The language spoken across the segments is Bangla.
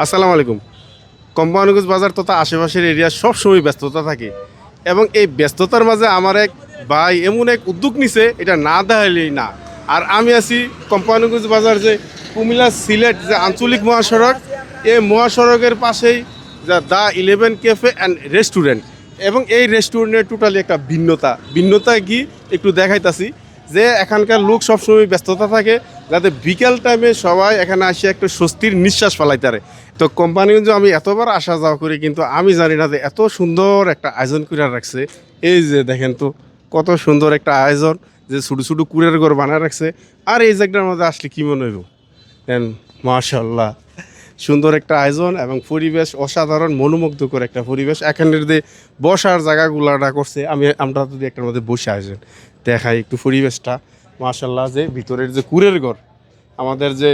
আসসালামু আলাইকুম। কোম্পানিগঞ্জ বাজার তথা আশেপাশের এরিয়া সবসময় ব্যস্ততা থাকে এবং এই ব্যস্ততার মাঝে আমার এক ভাই এমন এক উদ্যোগ নিছে, এটা না দেখাইলেই না। আর আমি আছি কোম্পানিগঞ্জ বাজার যে কুমিল্লা সিলেট যে আঞ্চলিক মহাসড়ক, এই মহাসড়কের পাশেই যা the eleven cafe and restaurant. এবং এই রেস্টুরেন্টের টোটালি একটা ভিন্নতা। ভিন্নতা কি একটু দেখাইতাছি। যে এখানকার লোক সবসময় ব্যস্ততা থাকে, যাতে বিকেল টাইমে সবাই এখানে আসে একটু স্বস্তির নিঃশ্বাস ফেলাইতে পারে। তো কোম্পানিগঞ্জ আমি এতবার আসা যাওয়া করি, কিন্তু আমি জানি না যে এত সুন্দর একটা আয়োজন করে রাখছে। এই যে দেখেন তো, কত সুন্দর একটা আয়োজন, যে ছোটো ছোটো কুড়ের ঘর বানায় রাখছে। আর এই জায়গাটার মধ্যে আসলে কী মনে হইব? দেন মাশাল্লাহ সুন্দর একটা আয়োজন এবং পরিবেশ অসাধারণ, মনোমুগ্ধকর একটা পরিবেশ। এখানের যে বসার জায়গাগুলাটা করছে, আমি, আমরা যদি একটার মধ্যে বসে আসেন, দেখাই একটু পরিবেশটা। মাশাল্লাহ যে ভিতরের যে কুরের ঘর, আমাদের যে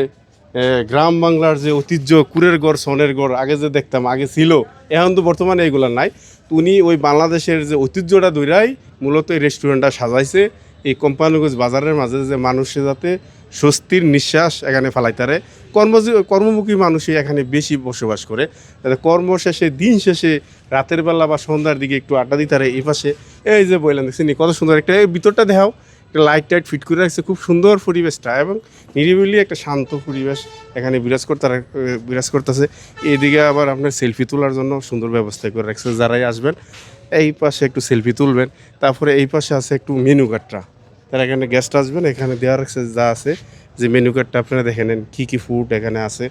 গ্রাম বাংলার যে ঐতিহ্য, কুরের ঘর, সনের ঘর, আগে যে দেখতাম, আগে ছিল, এখন তো বর্তমানে এগুলো নাই। উনি ওই বাংলাদেশের যে ঐতিহ্যটা দৈরাই মূলত এই রেস্টুরেন্টটা সাজাইছে। এই কোম্পানিগঞ্জ বাজারের মাঝে যে মানুষে যাতে স্বস্তির নিঃশ্বাস এখানে ফেলাইতারে। কর্মজী, কর্মমুখী মানুষই এখানে বেশি বসবাস করে। কর্ম শেষে দিন শেষে, রাতের বেলা বা সন্ধ্যার দিকে একটু আড্ডা দিতারে এই পাশে। এই যে বললাম দেখছি কত সুন্দর একটা ভিতরটা দেখাও। একটা লাইট টাইট ফিট করে রাখছে। খুব সুন্দর পরিবেশটা এবং নিরিবিলি একটা শান্ত পরিবেশ এখানে বিরাজ করতে বিরাজ করতেছে। এদিকে আবার আপনার সেলফি তোলার জন্য সুন্দর ব্যবস্থা করে রাখছে। যারাই আসবেন, এই পাশে একটু সেলফি তুলবেন। তারপরে এই পাশে আছে একটু মেনু কার্ডটা তারা এখানে গেস্ট আসবেন এখানে দেওয়ার যা আছে যে মেনু কার্ডটা আপনারা দেখে নেন কী কী ফুড এখানে আছে।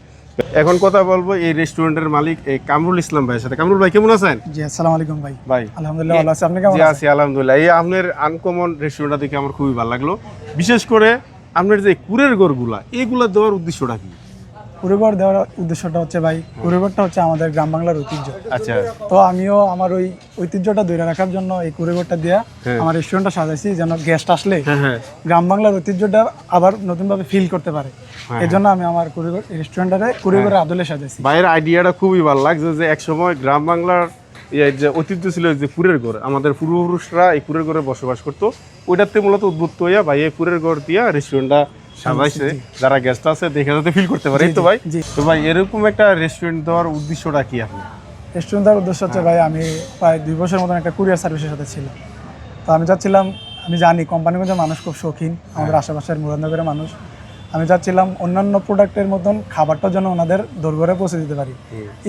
এখন কথা বলব এই রেস্টুরেন্টের মালিক এই কামরুল ইসলাম ভাইয়ের সাথে। কামরুল ভাই কেমন আছেন? জি আসসালামু আলাইকুম ভাই। ভাই। আলহামদুলিল্লাহ ভালো আছি। আপনি কেমন জি আছেন? আছি আলহামদুলিল্লাহ। এই আপনার আনকমন রেস্টুরেন্টটা দেখে আমার খুবই ভালো লাগল। বিশেষ করে আপনার যে কুরের গড়গুলা এগুলা দেওয়ার উদ্দেশ্যটা কি? কুড়িগড় দেওয়ার উদ্দেশ্যটা হচ্ছে ভাই কুড়িগড়টা হচ্ছে আমাদের গ্রাম বাংলার ঐতিহ্য। আচ্ছা। তো আমিও আমার ওই ঐতিহ্যটা ধরে রাখার জন্য এই কুড়িগড়টা দিয়া হ্যাঁ। আমার রেস্টুরেন্টটা সাজাইছি যেন গেস্ট আসলে হ্যাঁ হ্যাঁ। গ্রাম বাংলার ঐতিহ্যটা আবার নতুনভাবে ফিল করতে পারে। এই জন্য আমি আমার কুড়িগড় রেস্টুরেন্টটারে কুড়িগড়ের আদলে সাজাইছি। ভাইয়ের আইডিয়াটা খুবই ভালো লাগছে যে একসময় গ্রাম বাংলার ইয়ে যে ঐতিহ্য ছিল যে পুরের ঘর আমাদের পূর্বপুরুষরা এই কুরের ঘরে বসবাস করতো ওইটাতে মূলত উদ্বুদ্ধ হইয়া ভাই এই কুরের ঘর দিয়া রেস্টুরেন্টটা যারা গেস্ট আছে দেখে যাতে ফিল করতে পারে। তো ভাই। তো ভাই এরকম একটা রেস্টুরেন্ট দেওয়ার উদ্দেশ্যটা কি আপনি রেস্টুরেন্ট দেওয়ার উদ্দেশ্য হচ্ছে ভাই আমি প্রায় দুই বছর মতন একটা কুরিয়ার সার্ভিসের সাথে ছিলাম। তো আমি চাচ্ছিলাম আমি জানি কোম্পানিগঞ্জের মানুষ খুব শৌখিন আমাদের আশেপাশের মুরাদনগরের মানুষ। আমি চাচ্ছিলাম অন্যান্য প্রোডাক্টের মতন খাবারটা যেন ওনাদের দোরগড়ে পৌঁছে দিতে পারি।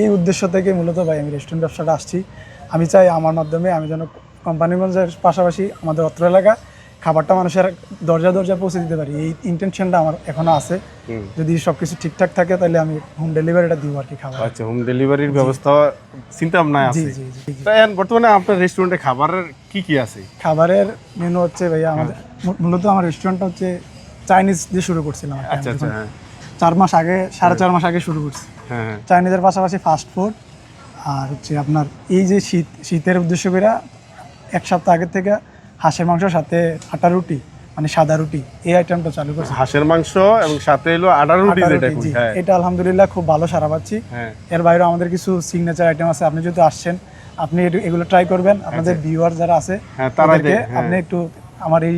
এই উদ্দেশ্য থেকে মূলত ভাই আমি রেস্টুরেন্ট ব্যবসাটা আসছি। আমি চাই আমার মাধ্যমে আমি যেন কোম্পানিগঞ্জের পাশাপাশি আমাদের অত্র এলাকা খাবারটা মানুষের দরজা দরজা পৌঁছে দিতে পারি। এই ইন্টেনশনটা আমার এখনও আছে। যদি সবকিছু ঠিকঠাক থাকে তাহলে আমি হোম ডেলিভারিটা দিব আর কি খাবার। আচ্ছা হোম ডেলিভারির ব্যবস্থা চিন্তা ভাবনা আছে? জি জি এখন বর্তমানে আপনার রেস্টুরেন্টে খাবারের কি কি আছে? খাবারের মেনু হচ্ছে ভাইয়া আমাদের মূলত আমার রেস্টুরেন্টটা হচ্ছে চাইনিজ দিয়ে শুরু করছিলাম আচ্ছা আচ্ছা হ্যাঁ। চার মাস আগে সাড়ে চার মাস আগে শুরু করছি। হ্যাঁ হ্যাঁ। চাইনিজের পাশাপাশি ফাস্ট ফুড আর হচ্ছে আপনার এই যে শীত শীতের উদ্দেশ্য করে এক সপ্তাহ আগে থেকে হাঁসের মাংসের সাথে আটা রুটি মানে সাদা রুটি এই আইটেমটা চালু করছি। হাঁসের মাংস এবং সাথে এলো রুটি আটা যেটা রুটি। হ্যাঁ। এটা আলহামদুলিল্লাহ খুব ভালো সারা পাচ্ছি। হ্যাঁ। এর বাইরেও আমাদের কিছু সিগনেচার আইটেম আছে। আপনি যদি আসছেন আপনি এগুলো ট্রাই করবেন। আপনাদের ভিউয়ার যারা আছে হ্যাঁ, তাদেরকে। আপনি একটু আমার এই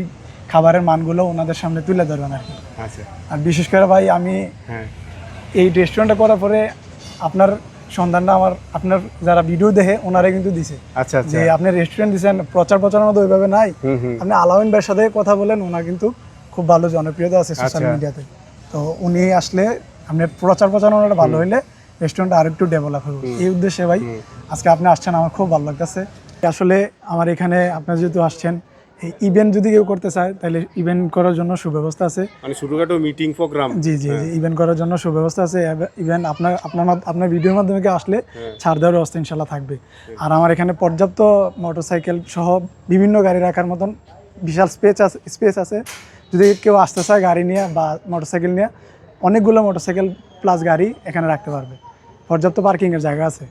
খাবারের মানগুলো ওনাদের সামনে তুলে ধরবেন আর কি। আচ্ছা। আর বিশেষ করে ভাই আমি এই রেস্টুরেন্টটা করার পরে আপনার সন্ধানটা আমার আপনার যারা ভিডিও দেখে ওনারা কিন্তু দিছে। আচ্ছা আচ্ছা। যে আপনি রেস্টুরেন্ট দিচ্ছেন প্রচার প্রচারণা তো ওইভাবে নাই। আপনি আলাউন ভাইয়ের সাথে কথা বলেন ওনার কিন্তু খুব ভালো জনপ্রিয়তা আছে সোশ্যাল আচ্ছা। মিডিয়াতে তো। উনি আসলে আপনার প্রচার প্রচারণাটা ভালো হইলে রেস্টুরেন্টটা আরেকটু ডেভেলপ হবে। এই উদ্দেশ্যে ভাই আজকে আপনি আসছেন আমার খুব ভালো লাগতেছে। আসলে আমার এখানে আপনার যেহেতু আসছেন এই ইভেন্ট যদি কেউ করতে চায় তাহলে ইভেন্ট করার জন্য সুব্যবস্থা আছে। মানে ছোটখাটো মিটিং প্রোগ্রাম জি জি জি ইভেন্ট করার জন্য সুব্যবস্থা আছে। ইভেন্ট আপনার আপনার আপনার ভিডিওর মাধ্যমে আসলে ছাড় দেওয়ার ব্যবস্থা ইনশাল্লাহ থাকবে। আর আমার এখানে পর্যাপ্ত মোটরসাইকেল সহ বিভিন্ন গাড়ি রাখার মতন বিশাল স্পেস আছে স্পেস আছে। যদি কেউ আসতে চায় গাড়ি নিয়ে বা মোটরসাইকেল নিয়ে অনেকগুলো মোটরসাইকেল প্লাস গাড়ি এখানে রাখতে পারবে। পর্যাপ্ত পার্কিংয়ের জায়গা আছে।